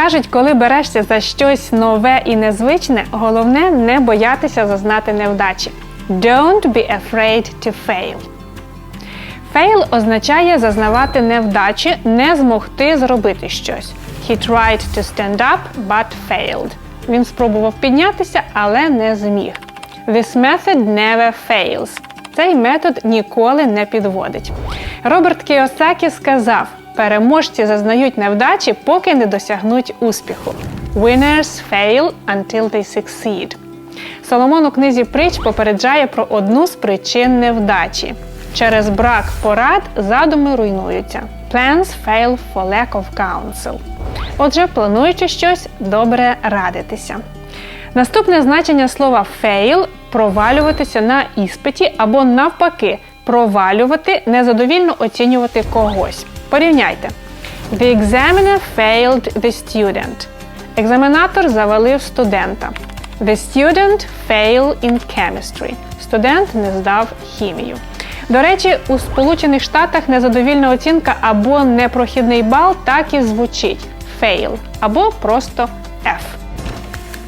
Кажуть, коли берешся за щось нове і незвичне, головне не боятися зазнати невдачі. Don't be afraid to fail. Fail означає зазнавати невдачі, не змогти зробити щось. He tried to stand up, but failed. Він спробував піднятися, але не зміг. This method never fails. Цей метод ніколи не підводить. Роберт Кіосакі сказав: переможці зазнають невдачі, поки не досягнуть успіху. Winners fail until they succeed. Соломон у книзі притч попереджає про одну з причин невдачі. Через брак порад задуми руйнуються. Plans fail for lack of counsel. Отже, плануючи щось, добре радитися. Наступне значення слова fail провалюватися на іспиті або навпаки, провалювати, незадовільно оцінювати когось. Порівняйте. The examiner failed the student. Екзаменатор завалив студента. The student failed in chemistry. Студент не здав хімію. До речі, у Сполучених Штатах незадовільна оцінка або непрохідний бал так і звучить fail або просто F.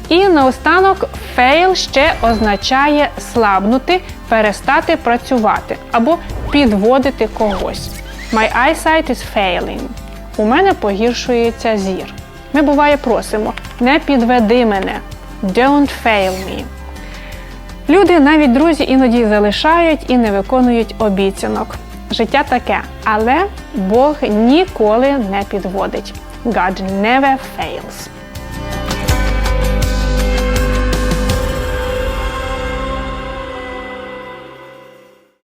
І наостанок fail ще означає слабнути, перестати працювати або підводити когось. My eyesight is failing. У мене погіршується зір. Ми буває просимо: не підведи мене. Don't fail me. Люди, навіть друзі, іноді залишають і не виконують обіцянок. Життя таке, але Бог ніколи не підводить. God never fails.